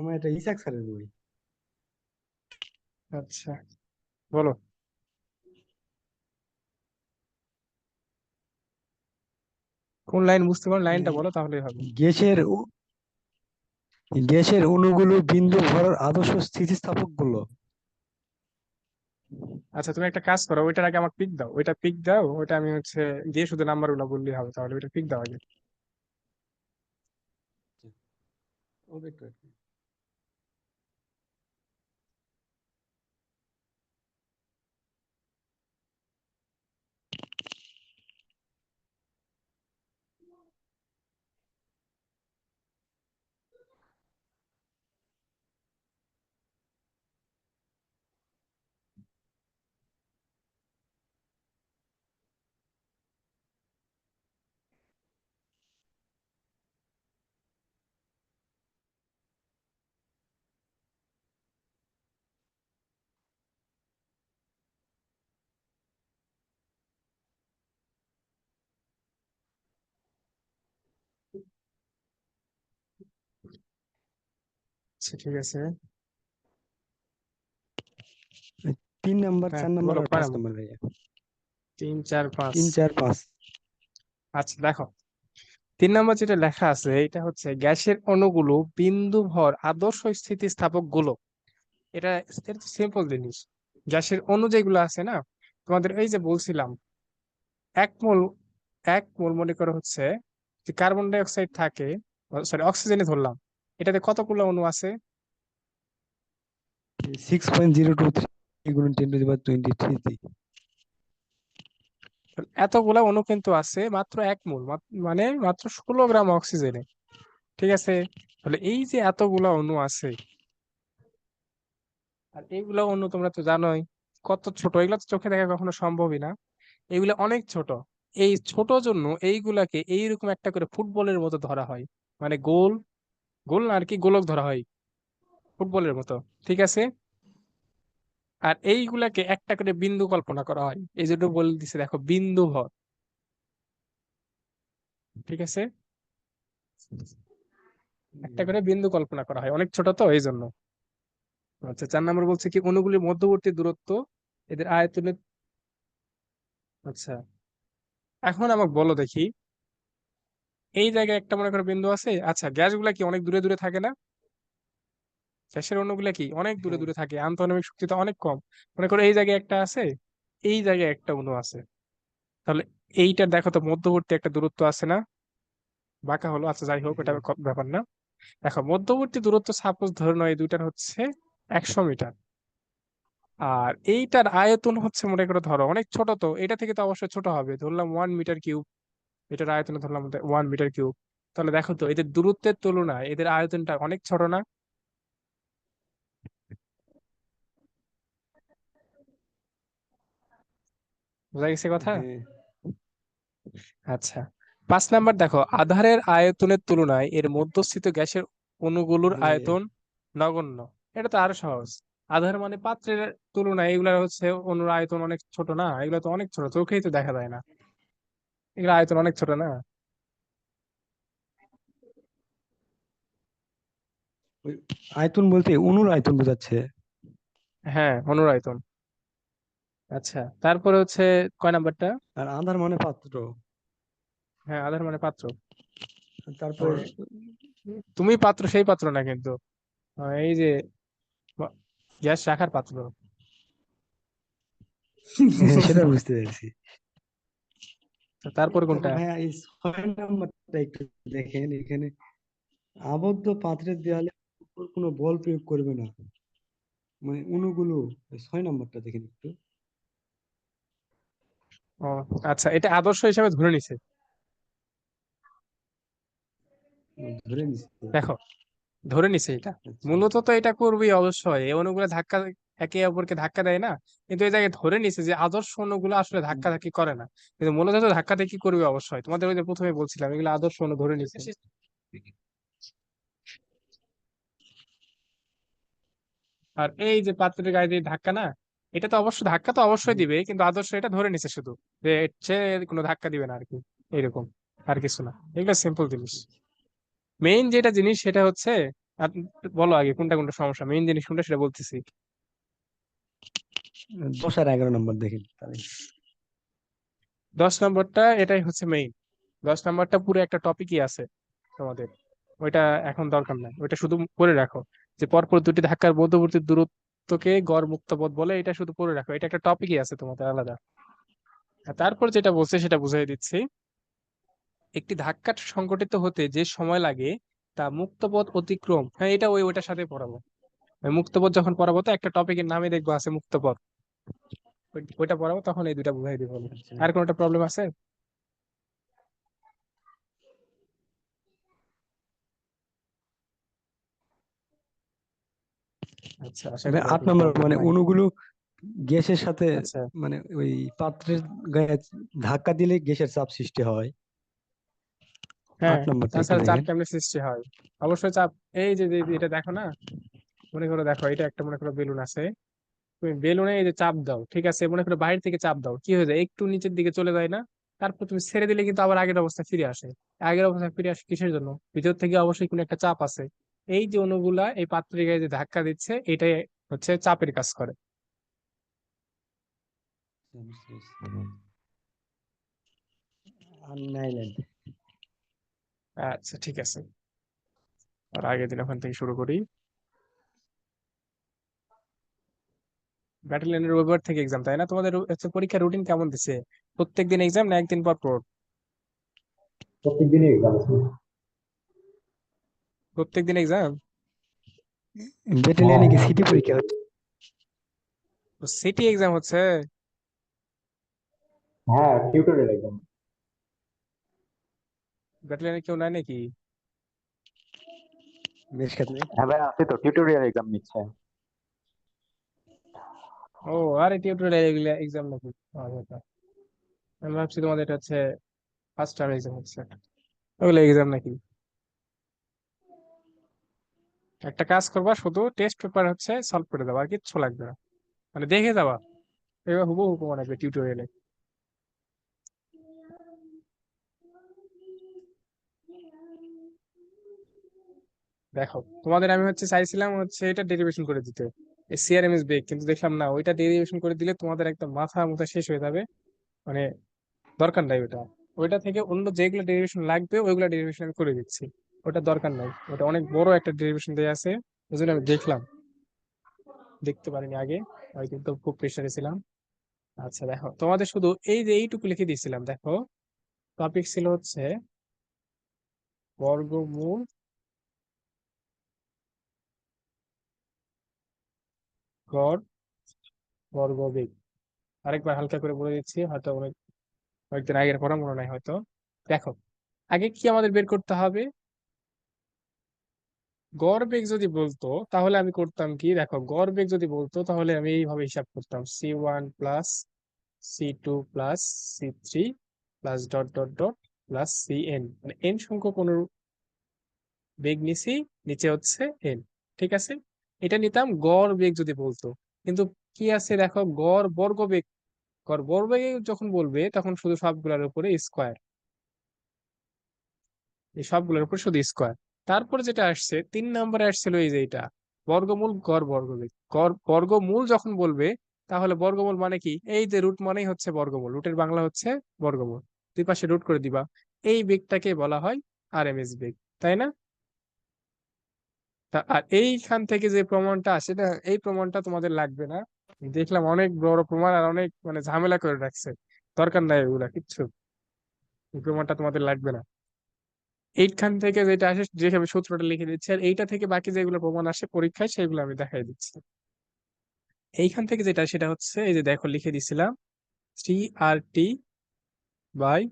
আমার এটা ইসাক স্যারের বই। আচ্ছা। বলো। কোন লাইন বুঝতে পারো লাইনটা বলো তাহলেই হবে। গ্যাসের গ্যাসের অণুগুলো বিন্দু ভরের আদর্শ স্থিতিস্থাপকগুলো আচ্ছা তুমি একটা কাজ করো ওইটার আগে আমাকে পিক দাও। ওইটা পিক দাও ওইটা আমি হচ্ছে দিয়ে শুধু নাম্বারগুলো বললেই হবে তাহলে ওইটা পিক দাও আগে। আচ্ছা ঠিক আছে। তিন নাম্বার হ্যাঁ, চার নাম্বার আর পাঁচ নাম্বার? ভাইয়া। তিন চার পাঁচ। তিন চার পাঁচ। আচ্ছা দেখো। তিন নম্বর যেটা লেখা আছে এটা হচ্ছে গ্যাসের অণুগুলো বিন্দু ভর আদর্শ স্থিতিস্থাপকগুলো এটা সিম্পল জিনিস। গ্যাসের অণু যেগুলো আছে না তোমাদের এই যে বলছিলাম এক মোল এক মোল মনে করো হচ্ছে যে কার্বন ডাই অক্সাইড থাকে সরি অক্সিজেনে ধরলাম। এটাতে কতগুলো অণু আছে? Six point zero two three গুণ টু দি পাওয়ার এতগুলা অণু কিন্তু আছে মাত্র এক মোল মানে মাত্র ষোলো গ্রাম অক্সিজেনে। ঠিক আছে? তাহলে এই যে এতগুলা অণু আছে আর এইগুলা অণু তোমরা তো জানোই কত ছোট এগুলো তো চোখে দেখা কখনো সম্ভবই না। এগুলো অনেক ছোট। এই ছোট জন্য এইগুলাকে এইরকম একটা করে ফুটবলের মতো ধরা হয়। মানে গোল গোল আর কি গোলক ধরা হয়। ফুটবলের মতো, ঠিক আছে? আর এইগুলাকে একটা করে বিন্দু কল্পনা করা হয়। এই জন্য বলে দিছে, দেখো, বিন্দু ভর। ঠিক আছে? একটা করে বিন্দু কল্পনা করা হয়। অনেক ছোট তো এই জন্য আচ্ছা চার নম্বর বলছে কি অণুগুলির মধ্যবর্তী দূরত্ব, এদের আয়তনের আচ্ছা। এখন আমাকে বলো দেখি। এই জায়গায় একটা মনে করো বিন্দু আছে। আচ্ছা গ্যাসগুলা কি অনেক দূরে দূরে থাকে না? গ্যাসের অণুগুলা কি অনেক দূরে হ্যাঁ। দূরে থাকে? আন্তঃনামিক শক্তি তো অনেক কম। মনে করো এই জায়গায় একটা আছে এই জায়গায় একটা অণু আছে। তাহলে এইটার দেখো তো মধ্যবর্তী একটা দূরত্ব আছে না? বাঁকা হলো আচ্ছা যাই হোক এটা ব্যাপার না। দেখো মধ্যবর্তী দূরত্ব সাপোজ ধরে এই দুইটার হচ্ছে একশো মিটার। আর এইটার আয়তন হচ্ছে মনে করে ধরো অনেক ছোট তো এটা থেকে তো অবশ্যই ছোট হবে। ধরলাম ওয়ান মিটার কিউব এটার আয়তন ধরলাম ওয়ান মিটার কিউব তাহলে দেখো তো এদের দূরত্বের তুলনায় এদের আয়তনটা অনেক ছোট না? বোঝা গেছে কথা? আচ্ছা। পাঁচ নাম্বার দেখো আধারের আয়তনের তুলনায় এর মধ্যস্থিত গ্যাসের অণুগুলোর। আয়তন নগণ্য। এটা তো আরও সহজ। আধার মানে পাত্রের তুলনায় এগুলা হচ্ছে অণুর আয়তন অনেক ছোট না? এগুলো তো অনেক ছোট চোখেই তো দেখা যায় না। এগুলো আয়তন অনেক ছোট না? আয়তন বলতে অণুর আয়তন বোঝাচ্ছে। হ্যাঁ অনুর আয়তন। আচ্ছা তারপরে হচ্ছে কয় নাম্বারটা? আর আধার মানে পাত্র। হ্যাঁ আধার মানে পাত্র। তারপর তুমি পাত্র সেই পাত্র না কিন্তু। এই যে গ্যাস রাখার পাত্র। সেটা বুঝতে পেরেছি। তারপর কোনটা? ভাইয়া এই ছয় নাম্বারটা একটু দেখেন এখানে আবদ্ধ পাত্রের দেয়ালে উপর কোনো বল প্রয়োগ করবে না। মানে অণুগুলো এই ছয় নাম্বারটা দেখেন একটু। ও আচ্ছা এটা আদর্শ হিসাবে ধরে নিছে? ধরে নিচ্ছে দেখো ধরে নিছে এটা। আচ্ছা। মূলত তো এটা করবি অবশ্যই এই অণুগুলো ধাক্কা একে অপরকে ধাক্কা দেয় না। কিন্তু এই জায়গায় ধরে নিছে যে আদর্শ অণুগুলো আসলে ধাক্কা ধাক্কি করে না। কিন্তু মূলত তো ধাক্কা ধাক্কি করবে অবশ্যই। তোমাদের ওই যে প্রথমে বলছিলাম এগুলো আদর্শ অণু ধরে নিছে। আর এই যে পাত্রের গায়ে দিয়ে ধাক্কা না এটা তো অবশ্য ধাক্কা তো অবশ্যই দিবে কিন্তু আদর্শ এটা ধরে নিছে শুধু। যে সে কোনো ধাক্কা দিবে না আর কি এরকম। আর কিছু না। এগুলো সিম্পল জিনিস। মেইন যেটা জিনিস সেটা হচ্ছে বলো আগে কোনটা কোনটা সমস্যা? মেইন জিনিস কোনটা সেটা বলতেছি। দশ আর এগারো নম্বর দেখেন দশ নম্বরটা এটাই হচ্ছে মেইন দশ নম্বরটা পুরো একটা টপিকই আছে তোমাদের। ওইটা এখন দরকার নাই। ওইটা শুধু পড়ে রাখো যে পরপর দুটি ধাক্কার মধ্যবর্তী দূরত্বকে গড় মুক্ত পথ বলে এটা শুধু পড়ে রাখো। এটা একটা টপিকই আছে তোমাদের আলাদা। তারপর যেটা বলছে সেটা বুঝাই দিচ্ছি। একটি ধাক্কা সংঘটিত হতে যে সময় লাগে তা মুক্ত পথ অতিক্রম। হ্যাঁ এটা ওই ওইটার সাথে পড়াবো। ওই মুক্ত পথ যখন পড়াবো তো একটা টপিকের নামে দেখব আছে মুক্ত পথ। ওই- ওইটা পড়াবো তখন এই দুইটা বুঝাই দিব আচ্ছা। আর কোনোটা প্রবলেম আছে? আচ্ছা মানে আট নম্বর মানে। অণুগুলো গ্যাসের সাথে আচ্ছা। মানে ওই পাত্রের গায়ে ধাক্কা দিলে গ্যাসের চাপ সৃষ্টি হয়। হ্যাঁ তাছাড়া চাপ কেমনে সৃষ্টি হয়? অবশ্যই চাপ এই যে যে- এটা দেখো না? মনে করো দেখো এটা একটা মনে করো বেলুন আছে। তুমি বেলুনে এই যে চাপ দাও ঠিক আছে? মনে করো বাইরে থেকে চাপ দাও কি হয়ে যায়? একটু নিচের দিকে চলে যায় না? তারপর তুমি ছেড়ে দিলে কিন্তু আবার আগের অবস্থা ফিরে আসে। আগের অবস্থা ফিরে আসে কিসের জন্য? ভিতর থেকে অবশ্যই কোনো একটা চাপ আছে। এই যে অণুগুলা এই পাত্রের গায়ে যে ধাক্কা দিচ্ছে এটাই হচ্ছে চাপের কাজ করে। আচ্ছা ঠিক আছে। আর আগের দিন ওখান থেকে শুরু করি। ব্যাটালিয়নের রবিবার থেকে এক্সাম তাই না? তোমাদের হচ্ছে পরীক্ষার রুটিন কেমন দিছে প্রত্যেকদিন এক্সাম না একদিন পর পর? প্রত্যেকদিনই এক্সাম আছে। প্রত্যেকদিন এক্সাম ব্যাটালিয়নে কি সিটি পরীক্ষা হচ্ছে। সিটি এক্সাম হচ্ছে? হ্যাঁ টিউটোরিয়াল এক্সাম ব্যাটালিয়নে কেউ নাই নাকি? বেশ খাত নেই হ্যাঁ ভাই আছে তো টিউটোরিয়াল এক্সাম নিচ্ছে। ও, আরে টিউটোরিয়াল এগুলা এক্সাম নাকি? আচ্ছা আমি ভাবছি তোমাদের এটা হচ্ছে ফার্স্ট টাইম এক্সাম হচ্ছে। এক্সাম নাকি? একটা কাজ করবা, শুধু টেস্ট পেপার হচ্ছে সলভ করে দেবা আর কিচ্ছু লাগবে না। মানে দেখে যাবা। এবার হুবহু প্রমাণ আসবে টিউটোরিয়ালে দেখো, তোমাদের আমি হচ্ছে চাইছিলাম হচ্ছে এটা ডেরিভেশন করে দিতে। সিআরএমএস বেগ কিন্তু দেখলাম না, ওইটা ডেরিভেশন করে দিলে তোমাদের একদম মাথা মুথা শেষ হয়ে যাবে। মানে দরকার নাই ওটা। ওইটা থেকে অন্য যেগুলো ডেরিভেশন লাগবে, ওইগুলো ডেরিভেশন আমি করে দিচ্ছি। ওটা দরকার নাই। ওটা অনেক বড় একটা ডেরিভেশন দেওয়া আছে ওই জন্য আমি দেখলাম। দেখতে পারিনি আগে হয়তো তো খুব প্রেশারে ছিলাম। আচ্ছা দেখো, তোমাদের শুধু এই যে এইটুকু লিখে দিয়েছিলাম, দেখো। টপিক ছিল হচ্ছে বর্গমূল গড় বর্গবেগ আরেকবার হালকা করে বলে দিচ্ছি, হয়তো অনেক, কয়েকদিন আগের পড়া মনে নাই হয়তো। দেখো, আগে কি আমাদের বের করতে হবে? গড় বেগ যদি বলতো, তাহলে আমি করতাম কি? দেখো গড় বেগ যদি বলতো, তাহলে আমি এইভাবে হিসাব করতাম। C one plus C two plus C three plus dot dot dot plus C N মানে এন সংখ্যক কোনো বেগ নিছি, নিচে হচ্ছে এন ঠিক আছে? এটা নিতাম গড় বেগ যদি বলতো। কিন্তু কি আছে দেখো? গড় বর্গ বেগ গড় বর্গ বেগ যখন বলবে, তখন শুধু সবগুলোর উপরে স্কোয়ার এই সবগুলোর উপর শুধু স্কোয়ার তারপরে যেটা আসছে, তিন নম্বরে আসছিল এই যে এটা, বর্গমূল গড় বর্গবেগ। গড় বর্গমূল যখন বলবে, তাহলে বর্গমূল মানে কি? এই যে রুট মানেই হচ্ছে বর্গমূল। রুটের বাংলা হচ্ছে বর্গমূল। দুই পাশে রুট করে দিবা। এই বেগটাকে বলা হয় আরএমএস বেগ। তাই না? আর এইখান থেকে যে প্রমাণটা আসে না এই প্রমাণটা তোমাদের লাগবে না। দেখলাম অনেক বড় প্রমাণ আর অনেক মানে ঝামেলা করে রাখছে। দরকার নাই এগুলা কিচ্ছু। প্রমাণটা তোমাদের লাগবে না। এইখান থেকে যেটা আসে, যেভাবে সূত্রটা লিখে দিচ্ছি, আর এইটা থেকে বাকি যেগুলো প্রমাণ আসে পরীক্ষায়, সেগুলো আমি দেখাই দিচ্ছি। এইখান থেকে যেটা সেটা হচ্ছে, এই যে দেখো, লিখে দিছিলাম three R T by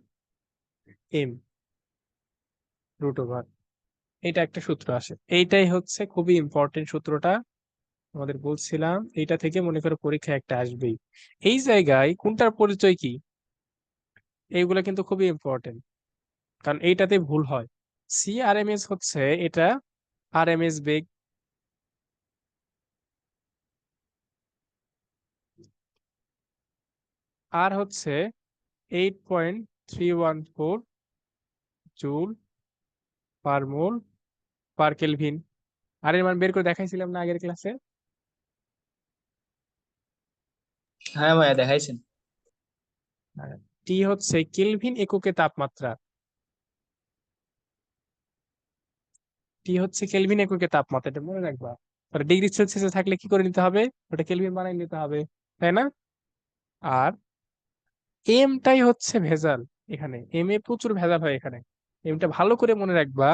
M root over এটা একটা সূত্র আসে। এইটাই হচ্ছে খুবই ইম্পর্টেন্ট সূত্রটা আমাদের বলছিলাম। এইটা থেকে মনে করো পরীক্ষা একটা আসবেই। এই জায়গায় কোনটার পরিচয় কি? এইগুলা কিন্তু খুবই ইম্পর্টেন্ট কারণ এইটাতে ভুল হয়। সি আর হচ্ছে এটা আর এম এস বেগ। আর হচ্ছে eight point three one four joule per mole per kelvin R এর মান বের করে দেখাইছিলাম না আগের ক্লাসে হ্যাঁ ভাইয়া দেখাইছেন। টি হচ্ছে কেলভিন এককে তাপমাত্রা। টি হচ্ছে কেলভিন এককে তাপমাত্রা এটা মনে রাখবা। আর ডিগ্রি সেলসিয়াসে থাকলে কি করে নিতে হবে? ওটা কেলভিন বানাই নিতে হবে তাই না? আর এমটাই হচ্ছে ভেজাল এখানে। এম এ প্রচুর ভেজাল হয় এখানে। এমটা ভালো করে মনে রাখবা।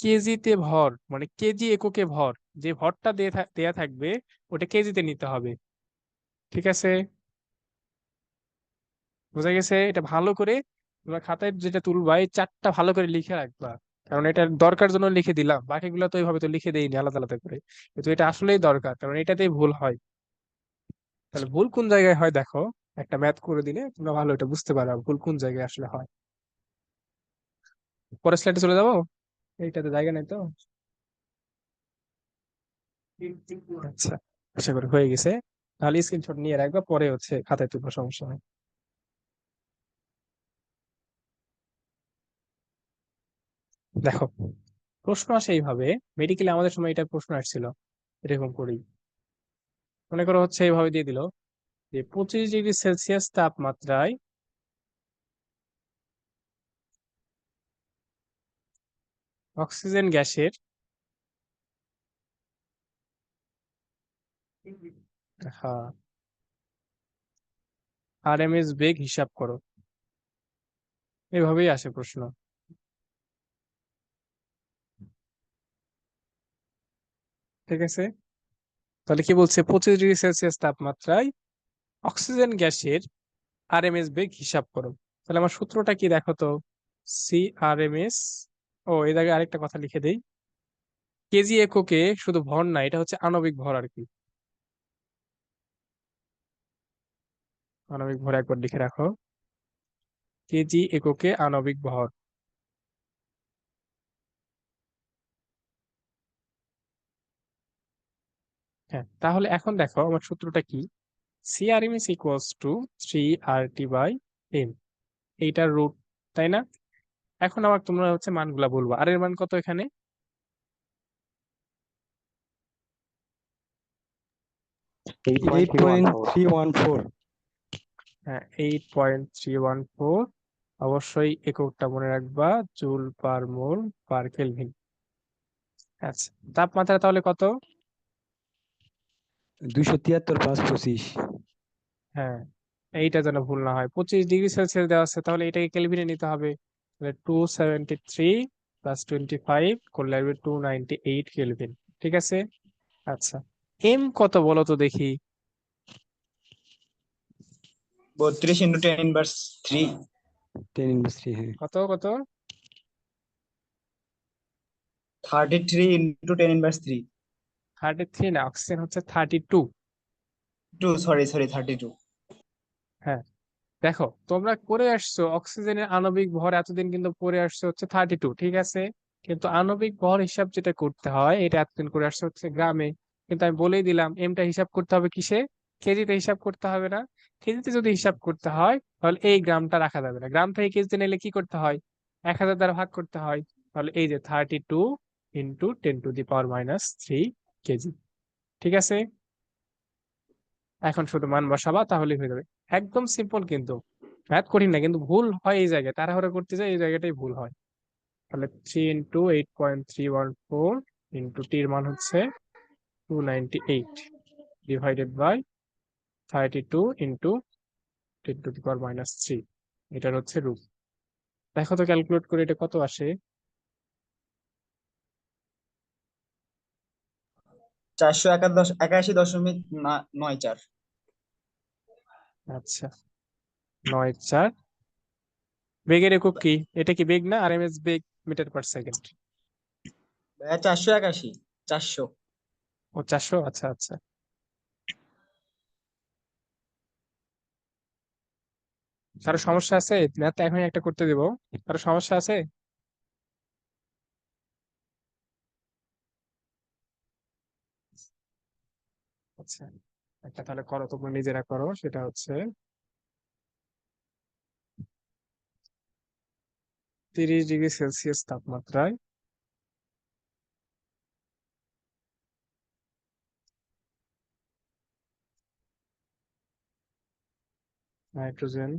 কেজিতে ভর মানে কেজি এককে ভর, যে ভরটা দিয়ে থাকবে, ওটা কেজিতে নিতে হবে। ঠিক আছে? বোঝা গেছে? এটা ভালো করে তোমরা খাতায় যেটা তুলবা, এই চারটা ভালো করে লিখে রাখবা। কারণ এটা দরকার জন্য লিখে দিলাম, বাকিগুলো তো এইভাবে তো লিখে দেইনি আলাদা আলাদা করে। কিন্তু এটা আসলেই দরকার, কারণ এটাতেই ভুল হয়। তাহলে ভুল কোন জায়গায় হয় দেখো, একটা ম্যাথ করে দিলে তোমরা ভালো এটা বুঝতে পারো, ভুল কোন জায়গায় আসলে হয়। পরের স্লাইডে চলে যাব? এইটাতে জায়গা নেই তো? আচ্ছা আশা করি হয়ে গেছে। তাহলে স্ক্রিনশট নিয়ে রাখবা, পরে হচ্ছে খাতায় তুলবো, সমস্যা নেই। দেখো, প্রশ্ন আসে এইভাবে মেডিকেলে আমাদের সময় এটা প্রশ্ন আসছিল, এরকম করেই। মনে করো হচ্ছে এইভাবে দিয়ে দিল, যে পঁচিশ ডিগ্রি সেলসিয়াস তাপমাত্রায় অক্সিজেন গ্যাসের হ্যাঁ আরএমএস বেগ হিসাব করো। এভাবেই আসে প্রশ্ন। ঠিক আছে? তাহলে কি বলছে? পঁচিশ ডিগ্রি সেলসিয়াস তাপমাত্রায় অক্সিজেন গ্যাসের আরএমএস বেগ হিসাব করো। তাহলে আমার সূত্রটা কি দেখো তো? সি আরএমএস ও এই জায়গায় আরেকটা কথা লিখে দেই। কেজি এককে শুধু ভর না, এটা হচ্ছে আণবিক ভর আর কি আণবিক ভর একবার লিখে রাখো। কেজি এককে আণবিক ভর। হ্যাঁ তাহলে এখন দেখো আমার সূত্রটা কি? CRMS equals to three R T by M এইটার রুট তাই না? এখন আবার তোমরা হচ্ছে মানগুলা বলব। আর এর মান কত এখানে? হ্যাঁ eight point three one four. অবশ্যই এককটা মনে রাখবা joule per mole per kelvin. আচ্ছা তাপমাত্রা তাহলে কত? দুইশো তিয়াত্তর পাঁচ পঁচিশ। হ্যাঁ এইটা যেন ভুল না হয়। পঁচিশ ডিগ্রি সেলসিয়াস দেওয়া আছে তাহলে এটাকে কেলভিনে নিতে হবে। তাহলে two seventy three plus twenty five করলে আসবে টু নাইনটি এইট কেলভিন ঠিক আছে? আচ্ছা এম কত বলো তো দেখি? বত্রিশ into ten inverse three ten inverse three হ্যাঁ। কত কত? Thirty three into ten inverse three thirty three না অক্সিজেন হচ্ছে thirty two two sorry sorry thirty two দেখো, তোমরা করে আসছো, অক্সিজেনের আণবিক ভর এতদিন কিন্তু পড়ে আসছে হচ্ছে থার্টি টু ঠিক আছে? কিন্তু আণবিক ভর হিসাব যেটা করতে হয়, এটা এতদিন করে আসছে হচ্ছে গ্রামে। কিন্তু আমি বলেই দিলাম এমটা হিসাব করতে হবে কিসে? কেজিতে হিসাব করতে হবে না। কেজিতে যদি হিসাব করতে হয়, তাহলে এই গ্রামটা রাখা যাবে না। গ্রাম থেকে কেজিতে নিলে কি করতে হয়? এক হাজার দ্বারা ভাগ করতে হয়। তাহলে এই যে thirty two into ten to the power minus three KG, ঠিক আছে? এখন শুধু মান বসাবা, তাহলেই হয়ে যাবে। একদম সিম্পল কিন্তু। ম্যাথ কঠিন না, কিন্তু ভুল হয় এই জায়গায়, তাড়াহুড়ো করতে যায় এই জায়গাটাই ভুল হয়। তাহলে three into eight point three one four into টির মান হচ্ছে two ninety eight divided by thirty two into ten to the power minus three এটার হচ্ছে রুট দেখো তো ক্যালকুলেট করে এটা কত আসে? চারশো একাশি দশমিক নয় চার। আচ্ছা নয় চার। বেগের একক কি? এটা কি বেগ না আর আরএমএস বেগ মিটার পার সেকেন্ড? চারশো একাশি চারশো। ও চারশো? আচ্ছা আচ্ছা। কারও সমস্যা আছে? ম্যাথ এখন একটা করতে দেবো। কারও সমস্যা আছে? আচ্ছা। একটা তাহলে করো, তোমরা নিজেরা করো, সেটা হচ্ছে তিরিশ ডিগ্রি সেলসিয়াস তাপমাত্রায় নাইট্রোজেন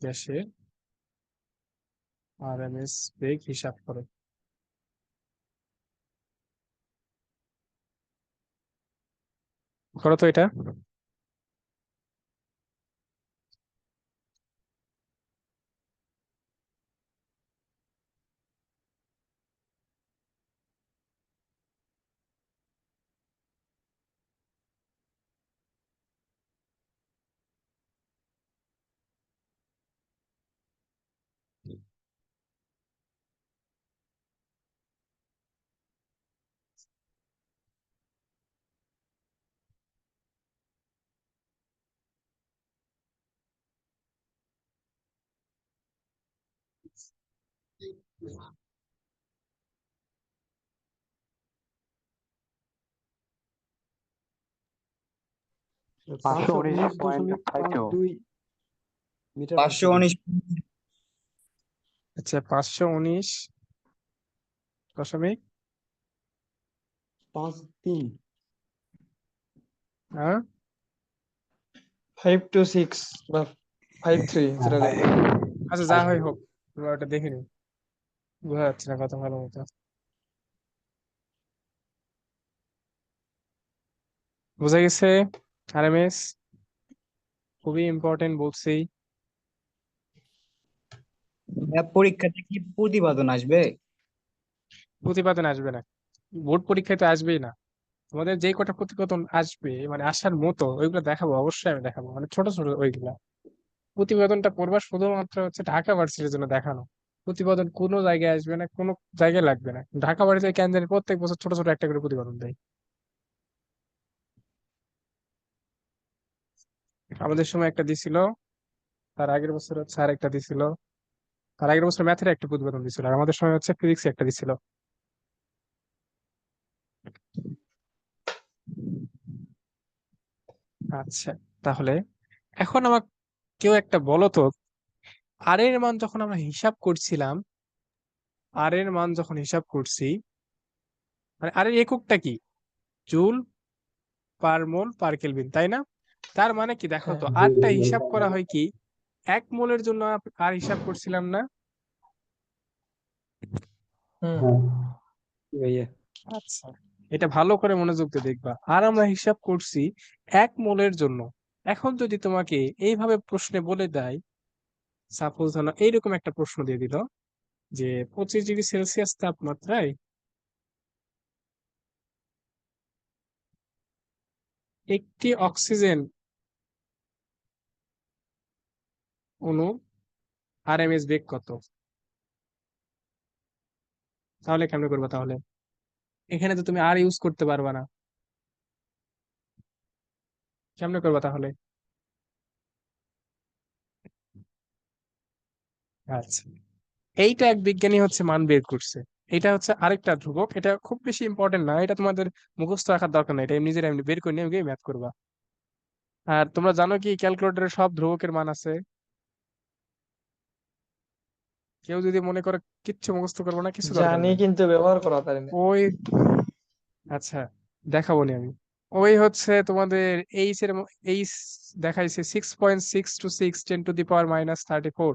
গ্যাসের আর এম এস বেগ হিসাব করে। করো তো এটা। পাঁচশো উনিশ উনিশ পয়েন্ট দশমিক পাঁচ দুই মিটার পাঁচশো উনিশ আচ্ছা পাঁচশো উনিশ দশমিক? পাঁচ তিন। হ্যাঁ? ফাইভ টু সিক্স বা ফাইভ থ্রি আচ্ছা যা হয় হোক তোমরা ওটা দেখে নিও বোঝা যাচ্ছে না কথা ভালো মতো। বোঝা গেছে? আরএমএস খুবই ইম্পর্টেন্ট বলছি। পরীক্ষাতে কি প্রতিবেদন আসবে? প্রতিবেদন আসবে না। বোর্ড পরীক্ষায় তো আসবেই না। তোমাদের যে কটা প্রতিবেদন আসবে মানে আসার মতো ওইগুলো দেখাবো অবশ্যই আমি দেখাবো। মানে ছোট ছোট ওইগুলা। প্রতিবেদনটা পড়বা শুধুমাত্র হচ্ছে ঢাকা ভার্সিটির জন্য দেখানো। প্রতিবেদন কোনো জায়গায় আসবে না, কোনো জায়গায় লাগবে না। ঢাকা ভার্সিটি কেন জানি প্রত্যেক বছর ছোট ছোট একটা করে প্রতিবেদন দেয়। আমাদের সময় একটা দিছিল, তার আগের বছর হচ্ছে আর একটা দিছিল। তার আগের বছর ম্যাথের একটা প্রতিবেদন দিছিল, আর আমাদের সময় হচ্ছে ফিজিক্স একটা দিছিল। আচ্ছা তাহলে এখন আমার কেউ একটা বলো তো আর এর মান যখন আমরা হিসাব করছিলাম আর এর মান যখন হিসাব করছি মানে আর এর এককটা কি? Joule per mole per kelvin তাই না? তার মানে কি দেখো তো আরটা হিসাব করা হয় কি? এক মোলের জন্য আর হিসাব করছিলাম না? হুম। আচ্ছা এটা ভালো করে মনোযোগ দিয়ে দেখবা। আর আমরা হিসাব করছি এক মোলের জন্য। এখন যদি তোমাকে এইভাবে প্রশ্নে বলে দেয় সাপোজ ধরো এইরকম একটা প্রশ্ন দিয়ে দিল যে পঁচিশ ডিগ্রি সেলসিয়াস তাপমাত্রায় একটি অক্সিজেন অনু অণু আরএমএস বেগ কত? তাহলে কেমনে করবে তাহলে? এখানে তো তুমি আর ইউজ করতে পারবা না। কেমনে করবা তাহলে? আচ্ছা। এইটা এক বিজ্ঞানী হচ্ছে মান বের করছে। এটা হচ্ছে আরেকটা ধ্রুবক। এটা খুব বেশি ইম্পর্টেন্ট না। এটা তোমাদের মুখস্থ রাখার দরকার নেই। এটা এমনি নিজেরা এমনি বের করে নিয়ে গিয়ে ম্যাথ করবা। আর তোমরা জানো কি ক্যালকুলেটরে সব ধ্রুবকের মান আছে? কেউ যদি মনে করে কিচ্ছু মুখস্থ করব না কিছু জানি কিন্তু ব্যবহার করা পারি না ওই আচ্ছা দেখাবো নি আমি। ওই হচ্ছে তোমাদের এইচ এর এইচ দেখাইছে six point six two six ten to the power minus thirty four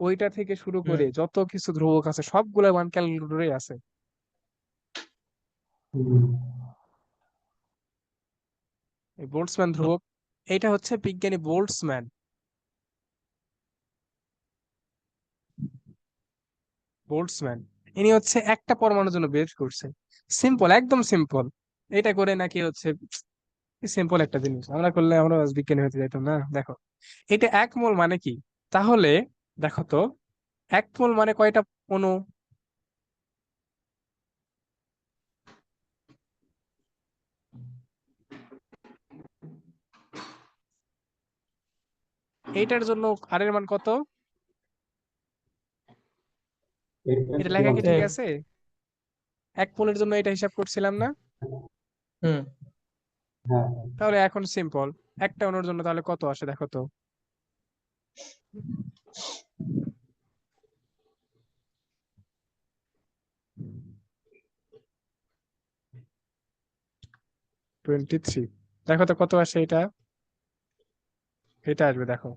ওইটা থেকে শুরু করে যত কিছু ধ্রুবক আছে সবগুলো মান ক্যালকুলেটরে আছে। এই বোল্টজম্যান ধ্রুবক এইটা হচ্ছে বিজ্ঞানী বোল্টজম্যান বোল্টজম্যান ইনি হচ্ছে একটা পরমাণুর জন্য বের করছে। সিম্পল একদম সিম্পল এটা করে নাকি হচ্ছে সিম্পল একটা জিনিস। আমরা করলে আমরা বিজ্ঞানী হতে যাইতাম না দেখো। এটা এক মোল মানে কি? তাহলে দেখো তো এক মোল মানে কয়টা? অণু এইটার জন্য আর এর মান কত এটা লেখা কি ঠিক। আছে? এক মোলের জন্য এটা হিসাব করছিলাম না? হুম। তাহলে এখন সিম্পল একটা অণুর জন্য তাহলে কত আসে দেখো তো? টোয়েন্টি থ্রি দেখো তো কত আসে এটা? এটা আসবে দেখো।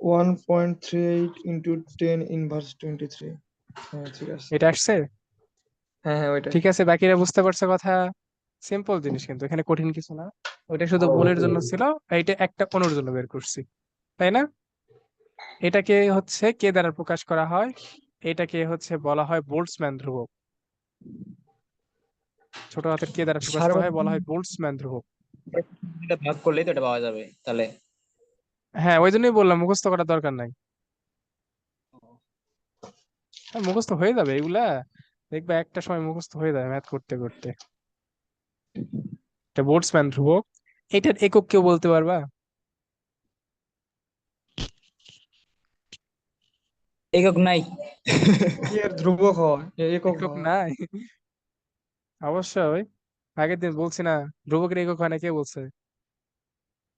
One point three eight into ten inverse twenty three হ্যাঁ ঠিক আছে। এটা আসছে? হ্যাঁ হ্যাঁ ওইটাই। ঠিক আছে বাকিরা বুঝতে পারছ কথা? সিম্পল জিনিস কিন্তু এখানে কঠিন কিছু না। ওইটা শুধু মূলের জন্য ছিল এইটা একটা অণুর জন্য বের করছি তাই না? এটাকে হচ্ছে কে দ্বারা প্রকাশ করা হয়? এটাকে হচ্ছে বলা হয় বোল্টজম্যান ধ্রুবক। ছোট হাতের কে দ্বারা প্রকাশ করা হয়? বলা হয় বোল্টজম্যান ধ্রুবক। এটা ভাগ করলেই তো এটা পাওয়া যাবে তাহলে। হ্যাঁ ওই জন্যই বললাম মুখস্থ করার দরকার নাই। হ্যাঁ, মুখস্থ হয়ে যাবে এগুলা। দেখবে একটা সময় মুখস্থ হয়ে যাবে ম্যাথ করতে করতে। এটা বোল্টজম্যান ধ্রুবক? এটার একক কেউ বলতে পারবা? একক নাই। এর ধ্রুবক হয় একক একক নাই। অবশ্যই। আগের দিন বলছি না ধ্রুবকের একক হয় না কে বলছে?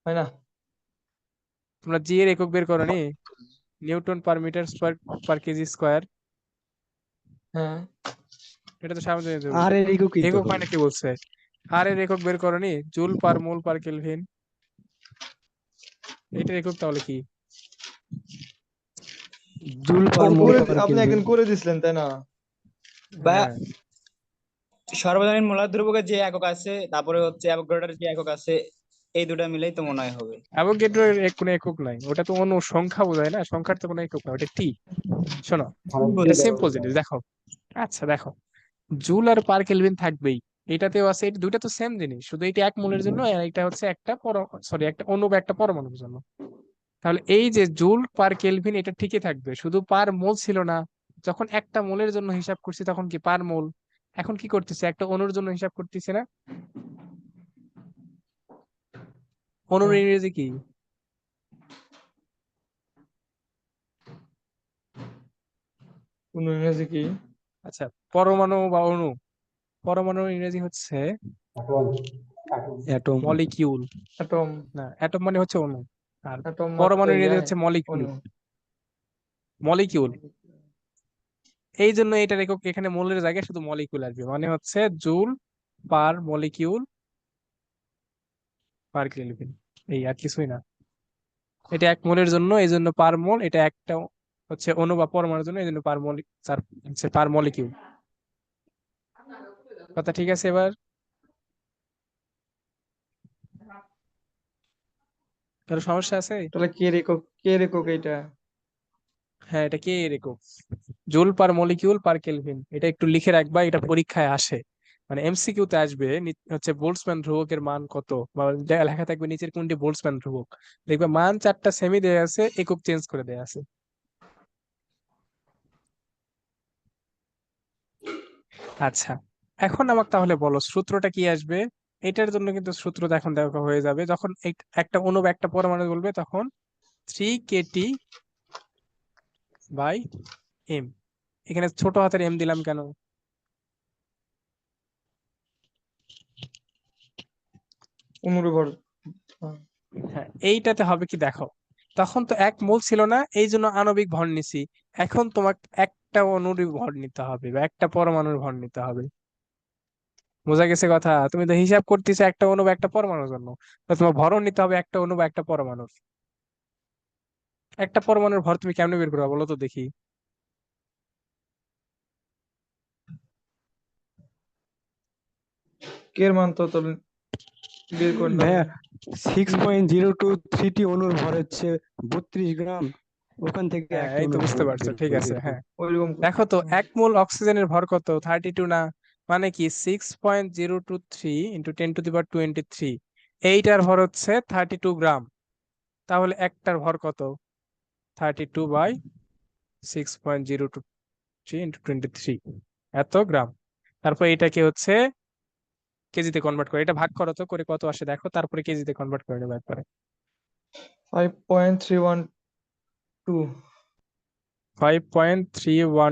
হয় না। তোমরা জি এর একক বের করো নি newton per metre per per KG square. হ্যাঁ। এটা তো ধ্রুবক আর এর একক কি একক হয় না কে বলছে? আর এর একক বের করো নি joule per mole per kelvin. এটার একক তাহলে কি? জুল পার মোল আপনি একদিন করে দিছিলেন তাই না? বা হ্যাঁ। সর্বজনীন মোলার ধ্রুবকের যে একক আছে তারপরে হচ্ছে অ্যাভোগাড্রোর যে একক আছে এই দুটো মিলেই তো মনে হয় হবে। অ্যাভোগাড্রোর এক কোনো একক নাই। ওটা তো অন্য সংখ্যা বোঝায় না সংখ্যার তো কোনো একক নাই। ওটা টি। শোনো সিম্পল জিনিস দেখো। আচ্ছা দেখো। জুল আর পার কেলভিন থাকবেই। এটাতেও আছে এটা দুইটা তো সেম জিনিস। শুধু এটা এক মোলের জন্য আর এটা হচ্ছে একটা পর সরি একটা অণু বা একটা পরমাণুর জন্য। তাহলে এই যে জুল পার কেলভিন এটা ঠিকই থাকবে। শুধু পার মোল ছিল না যখন একটা মোলের জন্য হিসাব করছি তখন কি পার মোল? এখন কি করতেছে? একটা অণুর জন্য হিসাব করতেছে না? অণুর। ইংরেজি কি? কোন ইংরেজি কি? আচ্ছা পরমাণু বা অণু। পরমাণুর ইংরেজি হচ্ছে অ্যাটম মলিকিউল অ্যাটম না অ্যাটম মানে হচ্ছে অণু। আর পরমাণু ইংরেজি হচ্ছে মলিকিউল মলিকিউল এই জন্য এটার একক এখানে মোলের জায়গায় শুধু মলিকিউল আসবে। মানে হচ্ছে joule per molecule per kelvin এই আর কিছুই না। এটা এক মোলের জন্য এই জন্য পার মোল এটা একটা হচ্ছে অণু বা পরমাণুর জন্য এই জন্য পার মলি হচ্ছে পার মলিকিউল কথা ঠিক আছে এবার? কারও সমস্যা আছে? তাহলে কে এর একক কে এর একক এইটা? হ্যাঁ এটা কে এর একক joule per molecule per kelvin. এটা একটু লিখে রাখবা এটা পরীক্ষায় আসে। মানে এমসিকিউ তে আসবে হচ্ছে বোল্টজম্যান ধ্রুবকের মান কত? বা লেখা থাকবে নিচের কোনটি বোল্টজম্যান ধ্রুবক? দেখবে মান চারটা সেমি দেয়া আছে একক চেঞ্জ করে দেয়া আছে। আচ্ছা। এখন আমাকে তাহলে বলো সূত্রটা কি আসবে? এটার জন্য কিন্তু সূত্র এখন দেখা হয়ে যাবে। যখন একটা অণু বা একটা পরমাণু বলবে তখন থ্রি কেটি বাই এম এখানে ছোট হাতের এম দিলাম কেন? হ্যাঁ। হ্যাঁ এইটাতে হবে কি দেখো তখন তো এক মোল ছিল না এই জন্য আণবিক ভর নিছি। এখন তোমাকে একটা অণুর ভর নিতে হবে বা একটা পরমাণুর ভর নিতে হবে। বোঝা গেছে কথা? তুমি তো হিসাব করতেছো একটা অণু বা একটা পরমাণুর জন্য। তোমার ভরও নিতে হবে একটা অণু বা একটা পরমাণুর। একটা পরমাণুর ভর তুমি কেমনে বের করবে বলো তো দেখি। কে এর মান তো বের করে নাও। সিক্স পয়েন্ট জিরো টু থ্রিটি অনুর ভর হচ্ছে বত্রিশ গ্রাম। ওখান থেকে হ্যাঁ এই তো বুঝতে পারছ ঠিক আছে হ্যাঁ। দেখো তো এক মোল অক্সিজেনের ভর কত? থার্টি টু না? মানে কি six point zero two three ten to the power twenty three এইটার ভর হচ্ছে থার্টি টু গ্রাম। তাহলে একটার ভর কত? Thirty two by six point zero two three twenty three এত গ্রাম। তারপর এটাকে হচ্ছে কেজিতে কনভার্ট করে। এটা ভাগ করো তো করে কত আসে দেখো তারপরে কেজিতে কনভার্ট করে নেবে একবারে। 5.312 5.312